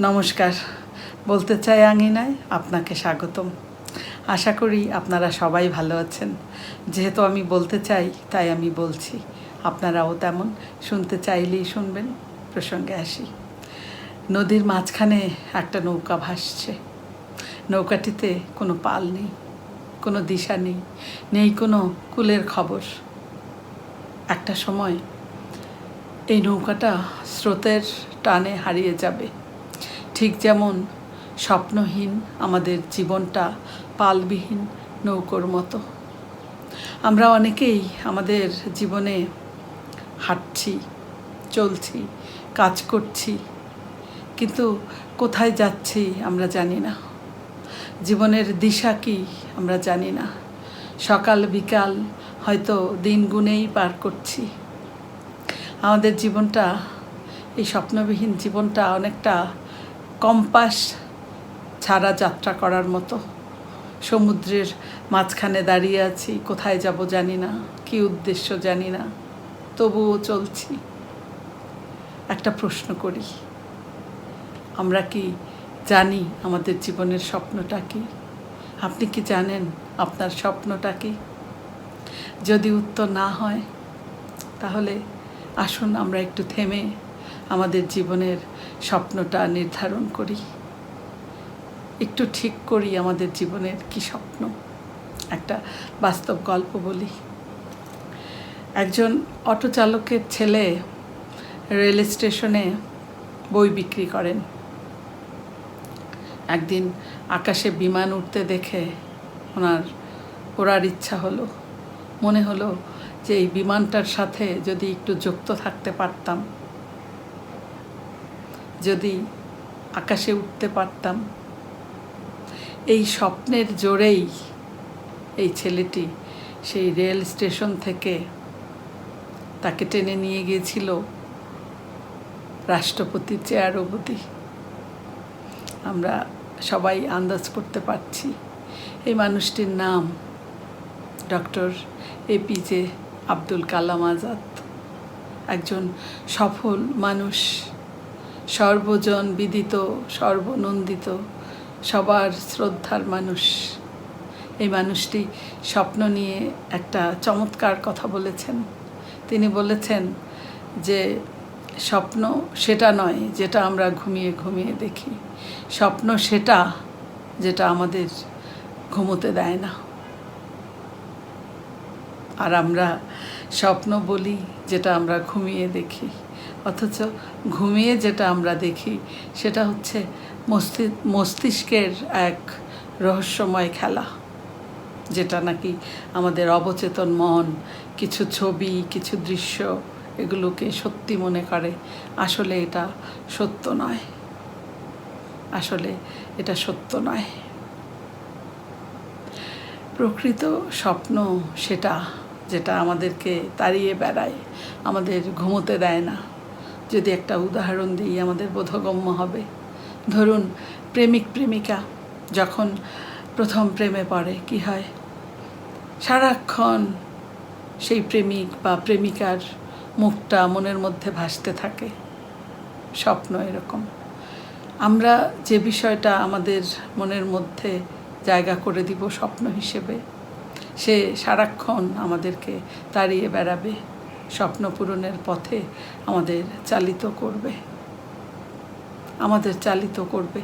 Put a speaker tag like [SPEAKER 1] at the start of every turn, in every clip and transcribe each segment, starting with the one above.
[SPEAKER 1] নমস্কার। বলতে চাই আঙিনায় আপনাকে স্বাগতম। আশা করি আপনারা সবাই ভালো আছেন। যেহেতু আমি বলতে চাই, তাই আমি বলছি, আপনারাও তেমন। শুনতে চাইলেই শুনবেন, প্রসঙ্গে আসি। নদীর মাঝখানে একটা নৌকা ভাসছে। নৌকাটিতে কোনো পাল নেই, কোনো দিশা নেই নেই কোনো কুলের খবর। একটা সময় এই নৌকাটা স্রোতের টানে হারিয়ে যাবে। ঠিক যেমন স্বপ্নহীন আমাদের জীবনটা পালবিহীন নৌকোর মতো। আমরা অনেকেই আমাদের জীবনে হাঁটছি, চলছি, কাজ করছি, কিন্তু কোথায় যাচ্ছি আমরা জানি না। জীবনের দিশা কি আমরা জানি না। সকাল, বিকাল হয়তো দিন গুনেই পার করছি। আমাদের জীবনটা, এই স্বপ্নবিহীন জীবনটা অনেকটা কম্পাস ছাড়া যাত্রা করার মতো। সমুদ্রের মাঝখানে দাঁড়িয়ে আছি, কোথায় যাব জানি না, কি উদ্দেশ্য জানি না, তবুও চলছি। একটা প্রশ্ন করি, আমরা কি জানি আমাদের জীবনের স্বপ্নটা কি? আপনি কি জানেন আপনার স্বপ্নটা কি? যদি উত্তর না হয়, তাহলে আসুন আমরা একটু থেমে আমাদের জীবনের স্বপ্নটা নির্ধারণ করি। একটু ঠিক করি আমাদের জীবনের কি স্বপ্ন। একটা বাস্তব গল্প বলি। একজন অটো চালকের ছেলে রেল স্টেশনে বই বিক্রি করেন। একদিন আকাশে বিমান উঠতে দেখে ওনার ওড়ার ইচ্ছা হলো। মনে হলো যে এই বিমানটার সাথে যদি একটু যুক্ত থাকতে পারতাম। যদি আকাশে উঠতে পারতাম। এই স্বপ্নের জোরেই এই ছেলেটি সেই রেল স্টেশন থেকে তাকে টেনে নিয়ে গিয়েছিল রাষ্ট্রপতির চেয়ার অবধি আমরা সবাই আন্দাজ করতে পারছি এই মানুষটির নাম ডক্টর এপিজে আব্দুল কালাম আজাদ। একজন সফল মানুষ। সর্বজন বিদিত, সর্বনন্দিত, সবার শ্রদ্ধার মানুষ। এই মানুষটি স্বপ্ন নিয়ে একটা চমৎকার কথা বলেছেন। তিনি বলেছেন যে, স্বপ্ন সেটা নয় যেটা আমরা ঘুমিয়ে ঘুমিয়ে দেখি। স্বপ্ন সেটা যেটা আমাদের ঘুমোতে দেয় না। আর আমরা স্বপ্ন বলি যেটা আমরা ঘুমিয়ে দেখি। অথচ ঘুমিয়ে যেটা আমরা দেখি, সেটা হচ্ছে মস্তি, মস্তিষ্কের এক রহস্যময় খেলা, যেটা নাকি আমাদের অবচেতন মন, কিছু ছবি, কিছু দৃশ্য এগুলোকে সত্যি মনে করে। আসলে এটা সত্য নয়। আসলে এটা সত্য নয়। প্রকৃত স্বপ্ন সেটা, যেটা আমাদেরকে তাড়িয়ে বেড়ায়, আমাদের ঘুমোতে দেয় না। যদি একটা উদাহরণ দিই, আমাদের বোধগম্য হবে। ধরুন, প্রেমিক, প্রেমিকা, যখন প্রথম প্রেমে পড়ে, কি হয়? সারাক্ষণ সেই প্রেমিক বা প্রেমিকার মুখটা মনের মধ্যে ভাসতে থাকে। স্বপ্ন এরকম। আমরা যে বিষয়টা আমাদের মনের মধ্যে জায়গা করে দিব স্বপ্ন হিসেবে, সে সারাক্ষণ আমাদেরকে তাড়িয়ে বেড়াবে। স্বপ্ন পূরণের পথে আমাদের চালিত করবে। আমাদের চালিত করবে।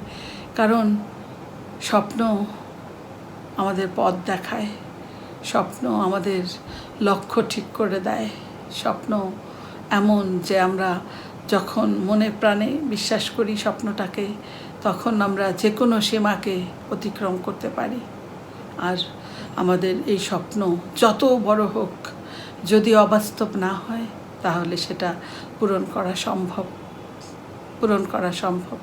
[SPEAKER 1] কারণ স্বপ্ন আমাদের পথ দেখায়, স্বপ্ন আমাদের লক্ষ্য ঠিক করে দেয়, স্বপ্ন এমন যে আমরা যখন মনে প্রাণে বিশ্বাস করি স্বপ্নটাকে, তখন আমরা যে কোনো সীমাকে অতিক্রম করতে পারি। আর আমাদের এই স্বপ্ন যত বড় হোক যদি অবাস্তব না হয়, তাহলে সেটা পূরণ করা সম্ভব। পূরণ করা সম্ভব।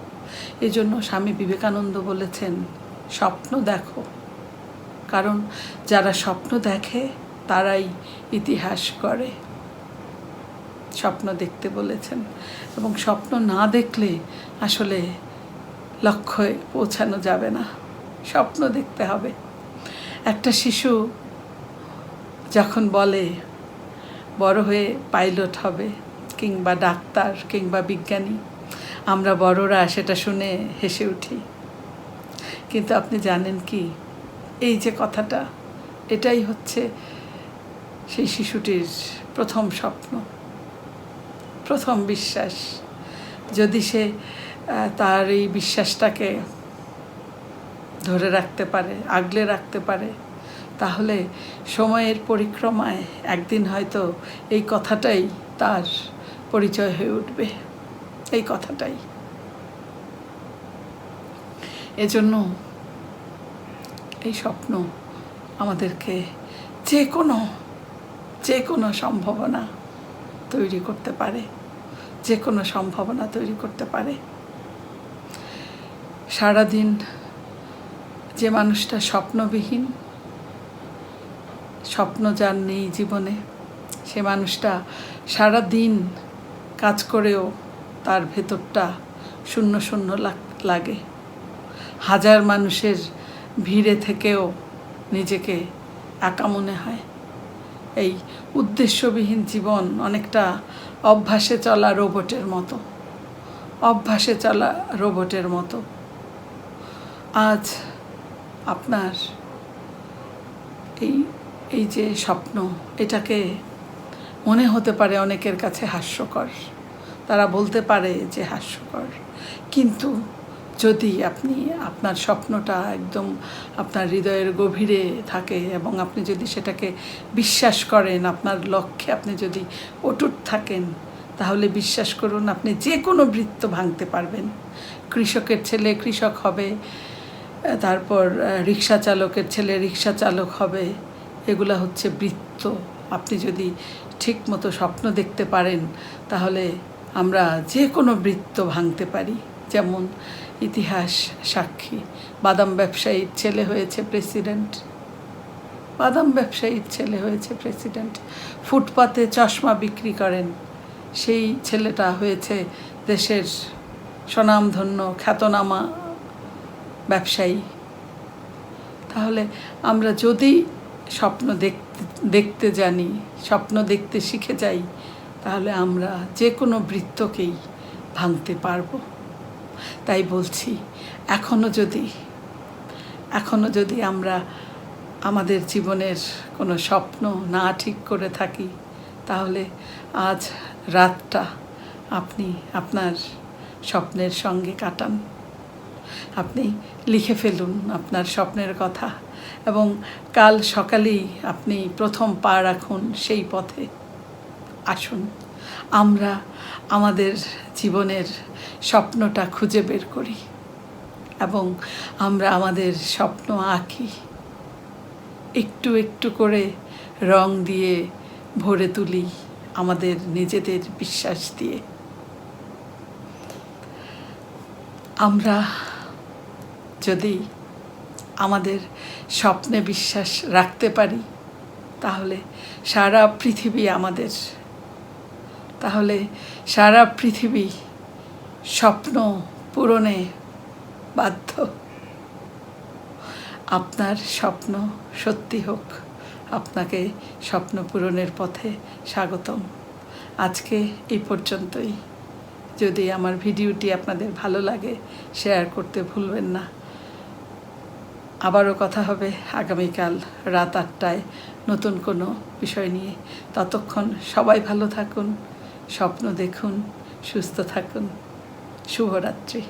[SPEAKER 1] এই জন্য স্বামী বিবেকানন্দ বলেছেন, স্বপ্ন দেখো। কারণ যারা স্বপ্ন দেখে, তারাই ইতিহাস করে স্বপ্ন দেখতে বলেছেন। এবং স্বপ্ন না দেখলে আসলে লক্ষ্যে পৌঁছানো যাবে না। স্বপ্ন দেখতে হবে। একটা শিশু যখন বলে বড় হয়ে পাইলট হবে, কিংবা ডাক্তার, কিংবা বিজ্ঞানী। আমরা বড়রা সেটা শুনে হেসে উঠি। কিন্তু আপনি জানেন কি? এই যে কথাটা, এটাই হচ্ছে সেই শিশুটির প্রথম স্বপ্ন, প্রথম বিশ্বাস। যদি সে তার এই বিশ্বাসটাকে ধরে রাখতে পারে, আগলে রাখতে পারে তাহলে সময়ের পরিক্রমায় একদিন হয়তো এই কথাটাই তার পরিচয় হয়ে উঠবে। এই কথাটাই। এজন্য এই স্বপ্ন আমাদেরকে যে কোনো যে কোনো সম্ভাবনা তৈরি করতে পারে। যে কোনো সম্ভাবনা তৈরি করতে পারে। সারাদিন যে মানুষটা স্বপ্নবিহীন স্বপ্ন যার নেই জীবনে, সে মানুষটা সারা দিন কাজ করেও তার ভেতরটা শূন্য শূন্য লাগ- হাজার মানুষের ভিড়ে থেকেও নিজেকে একা মনে হয়। এই উদ্দেশ্যবিহীন জীবন অনেকটা অভ্যাসে চলা রোবটের মতো, অভ্যাসে চলা রোবটের মতো। আজ আপনার এই এই যে স্বপ্ন, এটাকে মনে হতে পারে অনেকের কাছে হাস্যকর। তারা বলতে পারে যে হাস্যকর। কিন্তু যদি আপনি আপনার স্বপ্নটা একদম আপনার হৃদয়ের গভীরে থাকে এবং আপনি যদি সেটাকে বিশ্বাস করেন, আপনার লক্ষ্যে আপনি যদি অটুট থাকেন, তাহলে বিশ্বাস করুন আপনি যে কোনো বৃত্ত ভাঙতে পারবেন। কৃষকের ছেলে কৃষক হবে, তারপর রিক্সা চালকের ছেলে রিক্সা চালক হবে এগুলা হচ্ছে বৃত্ত। আপনি যদি ঠিক মতো স্বপ্ন দেখতে পারেন, তাহলে আমরা যে কোনো বৃত্ত ভাঙতে পারি। যেমন ইতিহাস, সাক্ষী, বাদাম ব্যবসায়ীর ছেলে হয়েছে প্রেসিডেন্ট। বাদাম ব্যবসায়ীর ছেলে হয়েছে প্রেসিডেন্ট। ফুটপাতে চশমা বিক্রি করেন। সেই ছেলেটা হয়েছে দেশের স্বনামধন্য খ্যাতনামা ব্যবসায়ী। তাহলে আমরা যদি স্বপ্ন দেখতে দেখতে জানি, স্বপ্ন দেখতে শিখে যাই, তাহলে আমরা যে কোনো বৃত্তকেই ভাঙতে পারব। তাই বলছি এখনও যদি এখনও যদি আমরা আমাদের জীবনের কোনো স্বপ্ন না ঠিক করে থাকি, তাহলে আজ রাতটা আপনি আপনার স্বপ্নের সঙ্গে কাটান। আপনি লিখে ফেলুন আপনার স্বপ্নের কথা। এবং কাল সকালেই আপনি প্রথম পা রাখুন সেই পথে। আসুন। আমরা আমাদের জীবনের স্বপ্নটা খুঁজে বের করি এবং আমরা আমাদের স্বপ্ন আঁকি। একটু একটু করে রং দিয়ে ভরে তুলি আমাদের নিজেদের বিশ্বাস দিয়ে। আমরা যদি আমাদের স্বপ্নে বিশ্বাস রাখতে পারি, তাহলে সারা পৃথিবী আমাদের। তাহলে সারা পৃথিবী স্বপ্ন পূরণে বাধ্য। আপনার স্বপ্ন সত্যি হোক, আপনাকে স্বপ্ন পূরণের পথে স্বাগতম। আজকে এই পর্যন্তই। যদি আমার ভিডিওটি আপনাদের ভালো লাগে, শেয়ার করতে ভুলবেন না। আবারও কথা হবে আগামীকাল রাত আটটায় নতুন কোনো বিষয় নিয়ে। ততক্ষণ সবাই ভালো থাকুন, স্বপ্ন দেখুন, সুস্থ থাকুন। শুভরাত্রি।